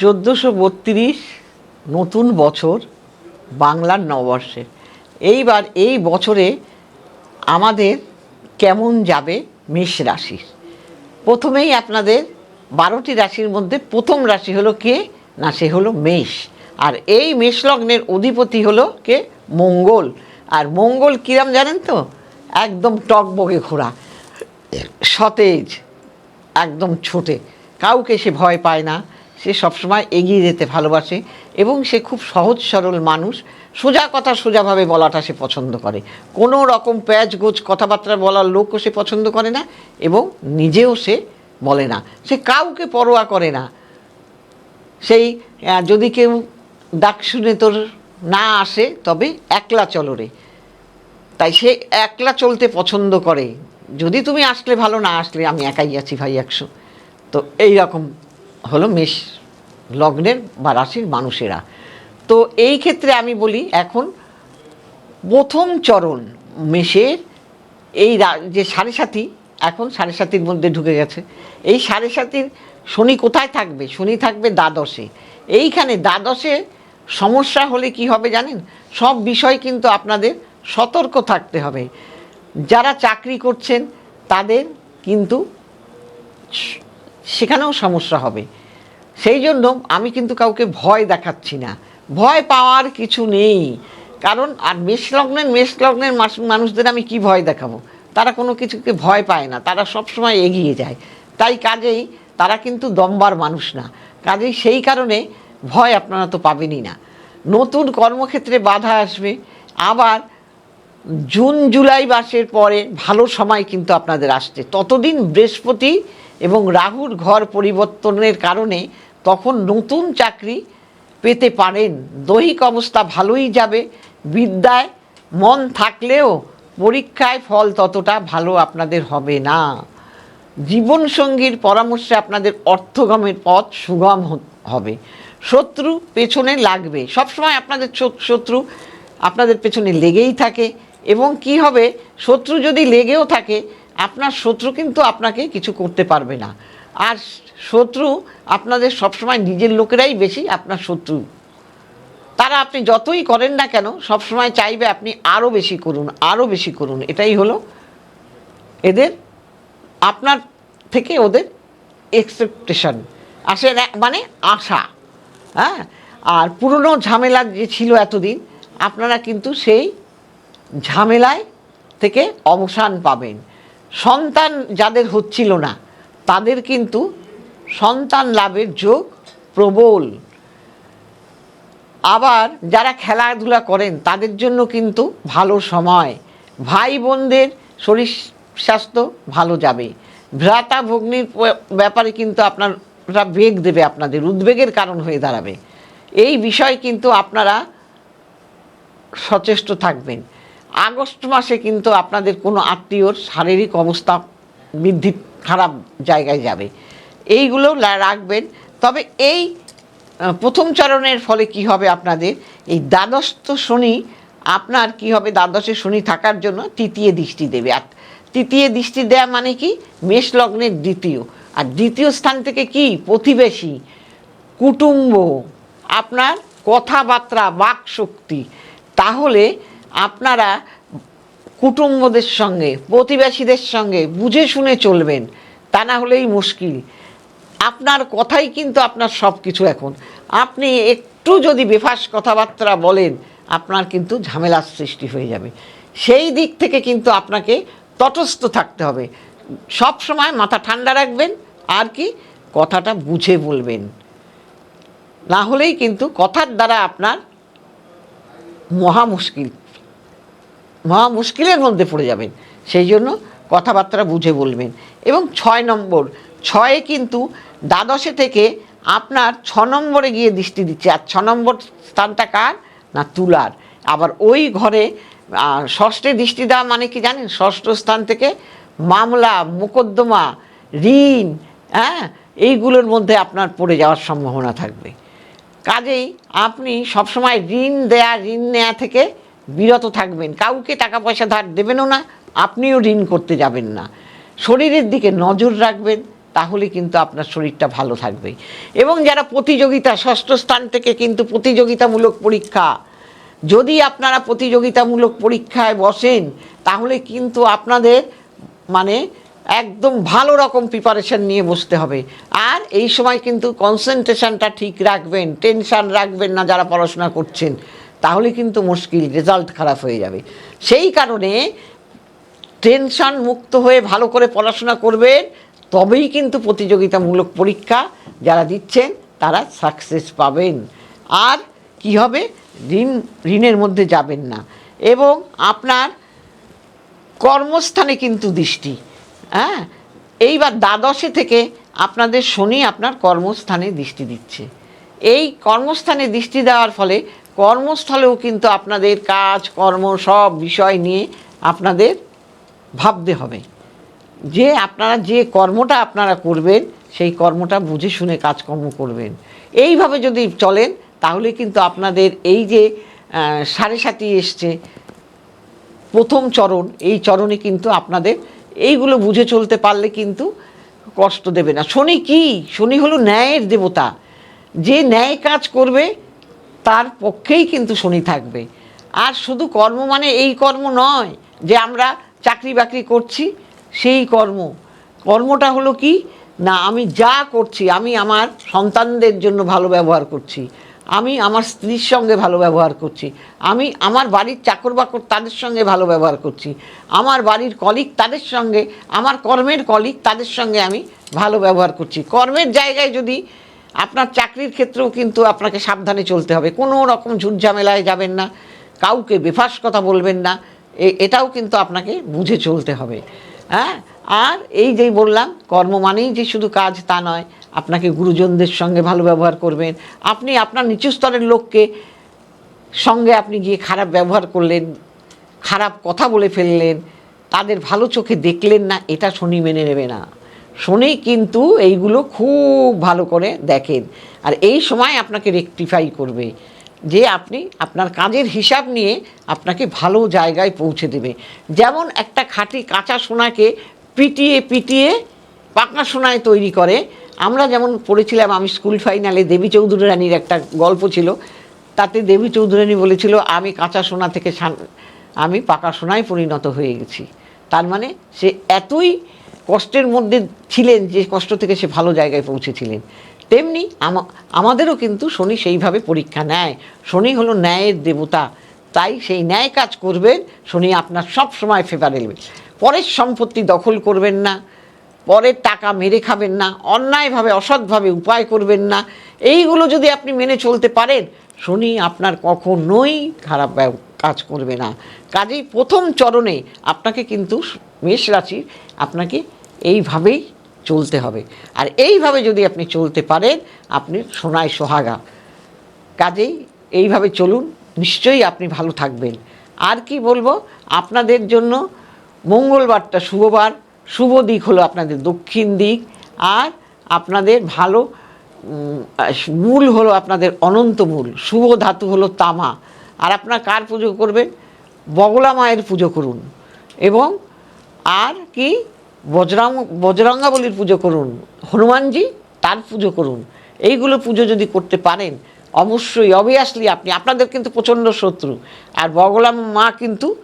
চোদ্দোশো বত্রিশ নতুন বছর বাংলার নববর্ষের এইবার এই বছরে আমাদের কেমন যাবে মেষ রাশির প্রথমেই আপনাদের বারোটি রাশির মধ্যে প্রথম রাশি হলো কে? না, সে হলো মেষ। আর এই মেষ লগ্নের অধিপতি হলো কে? মঙ্গল। আর মঙ্গল কিরাম জানেন তো? একদম টকবগে ঘোরা সতেজ। একদম ছোটে। কাউকে সে ভয় পায় না। সে সবসময় এগিয়ে যেতে ভালোবাসে এবং সে খুব সহজ সরল মানুষ। সোজা কথা সোজাভাবে বলাটা সে পছন্দ করে। কোনো রকম প্যাচ গোছ কথাবার্তা বলার লোকও সে পছন্দ করে না এবং নিজেও সে বলে না। সে কাউকে পরোয়া করে না। সেই যদি কেউ ডাক শুনে তোর না আসে, তবে একলা চলো রে। তাই সে একলা চলতে পছন্দ করে। যদি তুমি আসলে ভালো না আসলে আমি একাই আছি ভাই একশো। তো এই রকম হলো মেষ লগ্নের বা রাশির মানুষেরা। তো এই ক্ষেত্রে আমি বলি, এখন প্রথম চরণ মেষের এই যে সাড়ে সাথী এখন সাড়ে সাতির মধ্যে ঢুকে গেছে। এই সাড়ে সাতির শনি কোথায় থাকবে? শনি থাকবে দ্বাদশে। এইখানে দ্বাদশে সমস্যা হলে কি হবে জানেন? সব বিষয় কিন্তু আপনাদের সতর্ক থাকতে হবে। যারা চাকরি করছেন, তাদের কিন্তু সেখানেও সমস্যা হবে। সেই জন্য আমি কিন্তু কাউকে ভয় দেখাচ্ছি না। ভয় পাওয়ার কিছু নেই। কারণ আর মেষ লগ্নের মেষ লগ্নের মানুষদের আমি কি ভয় দেখাবো? তারা কোনো কিছুকে ভয় পায় না, তারা সবসময় এগিয়ে যায়। তাই কাজেই তারা কিন্তু দম্বার মানুষ না। কাজেই সেই কারণে ভয় আপনারা তো পাবেনই না। নতুন কর্মক্ষেত্রে বাধা আসবে। আবার জুন, জুলাই মাসের পরে ভালো সময় কিন্তু আপনাদের আসছে। ততদিন বৃহস্পতি এবং রাহুর ঘর পরিবর্তনের কারণে তখন নতুন চাকরি পেতে পারেন। দৈহিক অবস্থা ভালোই যাবে। বিদ্যায় মন থাকলেও পরীক্ষায় ফল ততটা ভালো আপনাদের হবে না। জীবনসঙ্গীর পরামর্শে আপনাদের অর্থগমের পথ সুগম হবে। শত্রু পেছনে লাগবে। সবসময় আপনাদের শত্রু আপনাদের পেছনে লেগেই থাকে। এবং কি হবে? শত্রু যদি লেগেও থাকে, আপনার শত্রু কিন্তু আপনাকে কিছু করতে পারবে না। আর শত্রু আপনাদের সবসময় নিজের লোকেরাই বেশি, আপনার শত্রু। তারা আপনি যতই করেন না কেন, সবসময় চাইবে আপনি আরও বেশি করুন আরও বেশি করুন। এটাই হলো এদের, আপনার থেকে ওদের এক্সপেকটেশন আসে মানে আশা হ্যাঁ? আর পুরনো ঝামেলা যে ছিল এতদিন, আপনারা কিন্তু সেই ঝামেলায় থেকে অবসান পাবেন। সন্তান যাদের হচ্ছিল না তাদের কিন্তু সন্তান লাভের যোগ প্রবল। আবার যারা খেলাধুলা করেন, তাদের জন্য কিন্তু ভালো সময়। ভাই বোনদের শরীর স্বাস্থ্য ভালো যাবে। ভ্রাতা ভগ্নির ব্যাপারে কিন্তু আপনারা বেগ দেবে আপনাদের, উদ্বেগের কারণ হয়ে দাঁড়াবে। এই বিষয় কিন্তু আপনারা সচেষ্ট থাকবেন। আগস্ট মাসে কিন্তু আপনাদের কোনো আত্মীয়র শারীরিক অবস্থা বৃদ্ধি খারাপ জায়গায় যাবে। এইগুলো রাখবেন। তবে এই প্রথম চরণের ফলে কি হবে আপনাদের? এই দ্বাদশত শনি, আপনার কি হবে? দ্বাদশে শনি থাকার জন্য তৃতীয় দৃষ্টি দেবে। আর তৃতীয় দৃষ্টি দেয়া মানে কি? মেষ লগ্নের দ্বিতীয়। আর দ্বিতীয় স্থান থেকে কি? প্রতিবেশী, কুটুম্ব, আপনার কথাবার্তা বাক শক্তি তাহলে আপনারা কুটুম্বদের সঙ্গে, প্রতিবেশীদের সঙ্গে বুঝে শুনে চলবেন। তা না হলেই মুশকিল। আপনার কথাই কিন্তু আপনার সব কিছু এখন। আপনি একটু যদি বেফাস কথাবার্তা বলেন, আপনার কিন্তু ঝামেলার সৃষ্টি হয়ে যাবে। সেই দিক থেকে কিন্তু আপনাকে তটস্থ থাকতে হবে। সব সময় মাথা ঠান্ডা রাখবেন, আর কি কথাটা বুঝে বলবেন। না হলেই কিন্তু কথার দ্বারা আপনার মহা মুশকিল। মহা মুশকিলের মধ্যে পড়ে যাবেন। সেই জন্য কথাবার্তা বুঝে বলবেন। এবং ছয় নম্বর, ছয়ে কিন্তু দ্বাদশে থেকে আপনার ছ নম্বরে গিয়ে দৃষ্টি দিচ্ছে। আর ছ নম্বর স্থানটা কার? না, তুলার। আবার ওই ঘরে ষষ্ঠে দৃষ্টি দেওয়া মানে কি জানেন? ষষ্ঠ স্থান থেকে মামলা, মোকদ্দমা, ঋণ হ্যাঁ? এইগুলোর মধ্যে আপনার পড়ে যাওয়ার সম্ভাবনা থাকবে। কাজেই আপনি সবসময় ঋণ দেয়া, ঋণ নেওয়া থেকে বিরত থাকবেন, কাউকে টাকা পয়সা ধার দেবেনও না, আপনিও ঋণ করতে যাবেন না। শরীরের দিকে নজর রাখবেন, তাহলে কিন্তু আপনার শরীরটা ভালো থাকবে। এবং যারা প্রতিযোগিতা, ষষ্ঠ স্থান থেকে কিন্তু প্রতিযোগিতামূলক পরীক্ষা, যদি আপনারা প্রতিযোগিতামূলক পরীক্ষায় বসেন, তাহলে কিন্তু আপনাদের মানে একদম ভালো রকম প্রিপারেশন নিয়ে বসতে হবে। আর এই সময় কিন্তু কনসেন্ট্রেশনটা ঠিক রাখবেন টেনশন রাখবেন না যারা পড়াশোনা করছেন। তাহলে কিন্তু মুশকিল রেজাল্ট খারাপ হয়ে যাবে। সেই কারণে টেনশন মুক্ত হয়ে ভালো করে পড়াশোনা করবেন, তবেই কিন্তু প্রতিযোগিতামূলক পরীক্ষা যারা দিচ্ছেন, তারা সাকসেস পাবেন। আর কি হবে? ঋণ, ঋণের মধ্যে যাবেন না। এবং আপনার কর্মস্থানে কিন্তু দৃষ্টি হ্যাঁ? এইবার দ্বাদশে থেকে আপনাদের শনি আপনার কর্মস্থানে দৃষ্টি দিচ্ছে। এই কর্মস্থানে দৃষ্টি দেওয়ার ফলে কর্মস্থলেও কিন্তু আপনাদের কাজ, কর্ম সব বিষয় নিয়ে আপনাদের ভাবতে হবে। যে আপনারা যে কর্মটা আপনারা করবেন, সেই কর্মটা বুঝে শুনে কাজকর্ম করবেন। এইভাবে যদি চলেন, তাহলে কিন্তু আপনাদের এই যে সাড়ে সাতি এসছে, প্রথম চরণ, এই চরণে কিন্তু আপনাদের এইগুলো বুঝে চলতে পারলে কিন্তু কষ্ট দেবে না। শনি কি? শনি হলো ন্যায়ের দেবতা। যে ন্যায় কাজ করবে, তার পক্ষেই কিন্তু শনি থাকবে। আর শুধু কর্ম মানে এই কর্ম নয়, যে আমরা চাকরি বাকরি করছি, সেই কর্ম। কর্মটা হলো কি? না, আমি যা করছি, আমি আমার সন্তানদের জন্য ভালো ব্যবহার করছি। আমি আমার স্ত্রীর সঙ্গে ভালো ব্যবহার করছি। আমি আমার বাড়ির চাকর বাকর তাদের সঙ্গে ভালো ব্যবহার করছি। আমার বাড়ির কলিগ তাদের সঙ্গে, আমার কর্মের কলিগ তাদের সঙ্গে আমি ভালো ব্যবহার করছি। কর্মের জায়গায় যদি আপনার চাকরির ক্ষেত্রেও কিন্তু আপনাকে সাবধানে চলতে হবে। কোনো রকম ঝুটঝামেলায় যাবেন না, কাউকে বেফাস কথা বলবেন না এটাও কিন্তু আপনাকে বুঝে চলতে হবে। হ্যাঁ? আর এই যেই বললাম, কর্ম মানেই যে শুধু কাজ তা নয়, আপনাকে গুরুজনদের সঙ্গে ভালো ব্যবহার করবেন। আপনি আপনার নিচু স্তরের লোককে সঙ্গে আপনি গিয়ে খারাপ ব্যবহার করলেন, খারাপ কথা বলে ফেললেন, তাদের ভালো চোখে দেখলেন না, এটা শনি মেনে নেবে না। শনি কিন্তু এইগুলো খুব ভালো করে দেখেন। আর এই সময় আপনাকে রেকটিফাই করবে যে আপনি আপনার কাজের হিসাব নিয়ে আপনাকে ভালো জায়গায় পৌঁছে দেবে। যেমন একটা খাঁটি কাঁচা সোনাকে পিটিয়ে পিটিয়ে পাকা সোনায় তৈরি করে। আমরা যেমন পড়েছিলাম, আমি স্কুল ফাইনালে দেবী চৌধুরী রানীর একটা গল্প ছিল। তাতে দেবী চৌধুরানী বলেছিল, আমি কাঁচা সোনা থেকে আমি পাকা সোনায় পরিণত হয়ে গেছি। তার মানে সে এতই কষ্টের মধ্যে ছিলেন, যে কষ্ট থেকে সে ভালো জায়গায় পৌঁছেছিলেন। তেমনি আমাদেরও কিন্তু শনি সেইভাবে পরীক্ষা নেয়। শনি হলো ন্যায়ের দেবতা, তাই সেই ন্যায় কাজ করবেন, শনি আপনার সব সময় ফেভারেল পরের সম্পত্তি দখল করবেন না, পরের টাকা মেরে খাবেন না, অন্যায়ভাবে, অসৎভাবে উপায় করবেন না। এইগুলো যদি আপনি মেনে চলতে পারেন, শনি আপনার কখনোই খারাপ কাজ করবে না। কাজেই প্রথম চরণে আপনাকে কিন্তু মেষ রাশি আপনাকে এইভাবেই চলতে হবে। আর এইভাবে যদি আপনি চলতে পারেন, আপনি সোনায় সোহাগা। কাজেই এইভাবে চলুন, নিশ্চয়ই আপনি ভালো থাকবেন। আর কি বলব, আপনাদের জন্য মঙ্গলবারটা শুভবার, শুভ দিক হলো আপনাদের দক্ষিণ দিক, আর আপনাদের ভালো মূল হলো আপনাদের অনন্ত মূল, শুভ ধাতু হলো তামা। আর আপনার কার পুজো করবেন? বগলা মায়ের পুজো করুন। এবং আর কি বজরং, বজরঙ্গাবলীর পুজো করুন, হনুমানজি তার পুজো করুন। এইগুলো পুজো যদি করতে পারেন, অবশ্যই অবভিয়াসলি আপনি, আপনাদের কিন্তু প্রচণ্ড শত্রু, আর বগলা মা কিন্তু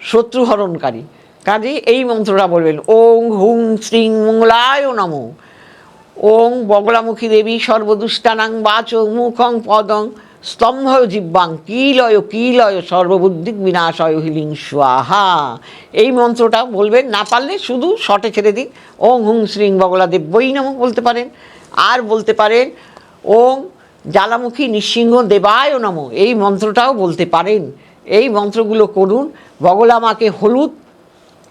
শত্রু হরণকারী কাজেই এই মন্ত্রটা বলবেন, ওং হুং শ্রীং মঙ্গলায় নমঃ। ওং বগলামুখী দেবী সর্বদুষ্টানাং বাচ মুখং পদং। স্তম্ভ জিব্বাং, কিলয় কিলয় সর্ববুদ্ধিক বিনাশয় হিলিং স্বাহা। এই মন্ত্রটা বলবেন না পারলে শুধু শটে ছেড়ে দিন। ওং হুং শ্রীং বগলা দেব্যই নম বলতে পারেন। আর বলতে পারেন, ওং জ্বালামুখী নৃসিংহ দেবায় নম। এই মন্ত্রটাও বলতে পারেন। এই মন্ত্রগুলো করুন। বগলা মাকে হলুদ,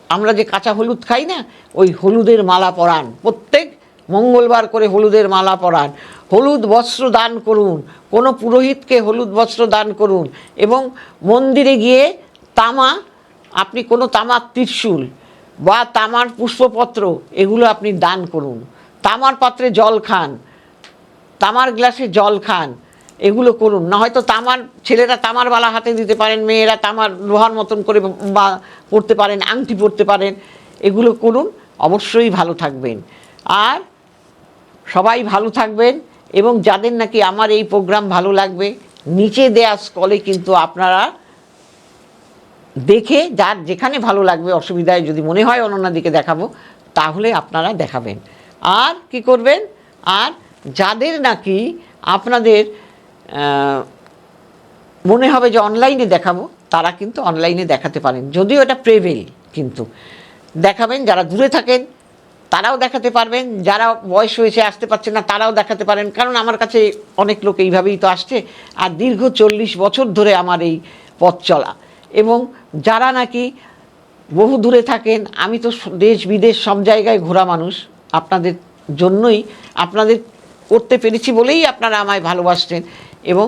আমরা যে কাঁচা হলুদ খাই না, ওই হলুদের মালা পরান। প্রত্যেক মঙ্গলবার করে হলুদের মালা পরান। হলুদ বস্ত্র দান করুন, কোনো পুরোহিতকে হলুদ বস্ত্র দান করুন এবং মন্দিরে গিয়ে তামা, আপনি কোনো তামার ত্রিশূল বা তামার পুষ্পপত্র এগুলো আপনি দান করুন। তামার পাত্রে জল খান, তামার গ্লাসে জল খান, এগুলো করুন। না হয়তো তামার, ছেলেরা তামার বালা হাতে দিতে পারেন, মেয়েরা তামার লোহার মতন করে বা পড়তে পারেন, আংটি পরতে পারেন, এগুলো করুন, অবশ্যই ভালো থাকবেন। আর সবাই ভালো থাকবেন এবং যাদের নাকি আমার এই প্রোগ্রাম ভালো লাগবে, নিচে দেয়া স্কলে কিন্তু আপনারা দেখে যার যেখানে ভালো লাগবে, অসুবিধায় যদি মনে হয় অনন্যাদিকে দেখাবো, তাহলে আপনারা দেখাবেন। আর কি করবেন? আর যাদের নাকি আপনাদের মনে হবে যে অনলাইনে দেখাবো, তারা কিন্তু অনলাইনে দেখাতে পারেন। যদিও এটা প্রেভেল কিন্তু। দেখাবেন, যারা দূরে থাকেন তারাও দেখাতে পারবেন, যারা বয়স হয়েছে, আসতে পারছে না, তারাও দেখাতে পারেন। কারণ আমার কাছে অনেক লোক এইভাবেই তো আসছে। আর দীর্ঘ চল্লিশ বছর ধরে আমার এই পথ চলা। এবং যারা নাকি বহু দূরে থাকেন, আমি তো দেশ, বিদেশ সব জায়গায় ঘোরা মানুষ। আপনাদের জন্যই আপনাদের করতে পেরেছি বলেই আপনারা আমায় ভালোবাসছেন এবং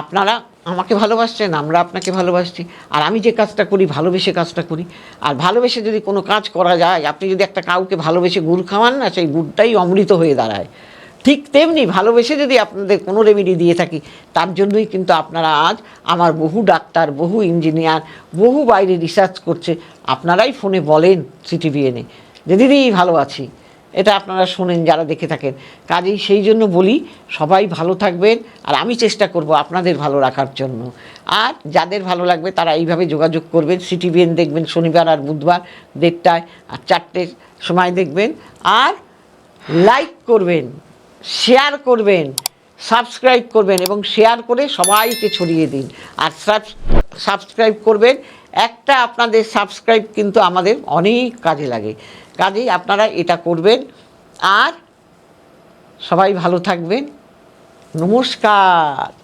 আপনারা আমাকে ভালোবাসছেন, আমরা আপনাকে ভালোবাসছি, আর আমি যে কাজটা করি, ভালোবেসে কাজটা করি। আর ভালোবেসে যদি কোনো কাজ করা যায়, আপনি যদি একটা কাউকে ভালোবেসে গুড় খাওয়ান না, সেই গুড়টাই অমৃত হয়ে দাঁড়ায়। ঠিক তেমনি ভালোবেসে যদি আপনাদের কোনো রেমেডি দিয়ে থাকি, তার জন্যই কিন্তু আপনারা আজ আমার বহু ডাক্তার, বহু ইঞ্জিনিয়ার বহু বাইরে রিসার্চ করছে। আপনারাই ফোনে বলেন সিটিভিএনে যে, দিদি, ভালো আছি। এটা আপনারা শোনেন, যারা দেখে থাকেন। কাজেই সেই জন্য বলি, সবাই ভালো থাকবেন, আর আমি চেষ্টা করব আপনাদের ভালো রাখার জন্য। আর যাদের ভালো লাগবে, তারা এইভাবে যোগাযোগ করবেন। সিটিভিএন দেখবেন, শনিবার আর বুধবার দেড়টায়, আর চারটের সময় দেখবেন। আর লাইক করবেন শেয়ার করবেন সাবস্ক্রাইব করবেন, এবং শেয়ার করে সবাইকে ছড়িয়ে দিন। আর সাবস্ক্রাইব করবেন একটা আপনাদের সাবস্ক্রাইব কিন্তু আমাদের অনেক কাজে লাগে। কাজেই আপনারা এটা করবেন। আর সবাই ভালো থাকবেন। নমস্কার।